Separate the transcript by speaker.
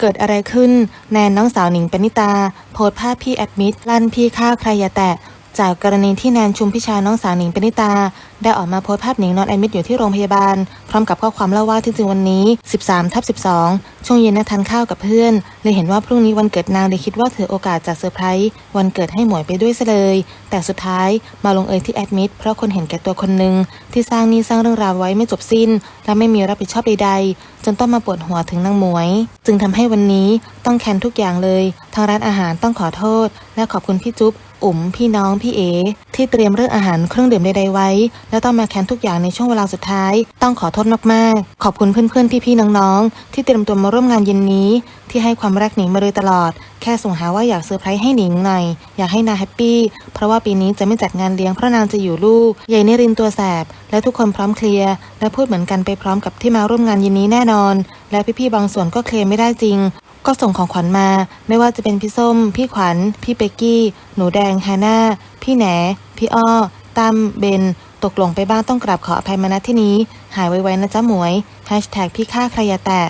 Speaker 1: เกิดอะไรขึ้น แนนน้องสาวหนิงปณิตา โพสภาพพี่แอดมิดลั่นพี่ฆ่าใครอย่าแตะ จากกรณีที่แนนชุมพิชาน้องสาวหนิงปณิตา ได้ออกมาโพสต์ภาพหนิงนอนแอดมิดอยู่ที่โรงพยาบาล พร้อมกับข้อความเล่าว่าที่จริงวันนี้ 13ทับ12 ช่วงเย็นนัดทานข้าวกับเพื่อน เลยเห็นว่าพรุ่งนี้วันเกิดนางเลยคิดว่าถือโอกาสจัดเซอร์ไพรส์วันเกิดให้หมวยไปด้วยซะเลย แต่สุดท้ายมาลงเอยที่แอดมิดเพราะคนเห็นแก่ตัวคนหนึ่งที่สร้างนี้สร้างเรื่องราวไว้ไม่จบสิ้น และไม่มีรับผิดชอบใดๆจนต้องมาปวดหัวถึงนางหมวย จึงทำให้วันนี้ต้องแคนทุกอย่างเลยทางร้านอาหารต้องขอโทษ และขอบคุณพี่จุ๊บอุ๋มพี่น้องพี่เอ ที่เตรียมเรื่องอาหารเครื่องดื่มใดๆไว้ แล้วต้องมาแคนทุกอย่างในช่วงเวลาสุดท้าย ต้องขอโทษมากๆ ขอบคุณเพื่อนๆพี่ๆน้องๆ ที่เตรียมตัวมาร่วมงานเย็นนี้ ที่ให้ความรักหนิงมาโดยตลอด แค่ส่งหาว่าอยากเซอร์ไพรส์ให้หนิงหน่อยอยากให้นาแฮปปี้เพราะว่าปีนี้จะไม่จัดงานเลี้ยงเพราะนางจะอยู่ลูกใหญ่นิรินตัวแสบ และทุกคนพร้อมเคลียร์และพูดเหมือนกันไปพร้อมกับที่มาร่วมงานเย็นนี้แน่นอน และพี่ๆบางส่วนก็เคลียร์ไม่ได้จริง ก็ส่งของขวัญมา ไม่ว่าจะเป็นพี่ส้ม พี่ขวัญ พี่เบกกี้ หนูแดงฮาน่า พี่แหน พี่อ้อ ตั้ม เบน ตกลงไปบ้างต้องกราบขออภัยมาณที่นี้ หายไวๆนะจ๊ะหมวยแฮชแท็กพี่ฆ่าใครอย่าแตะ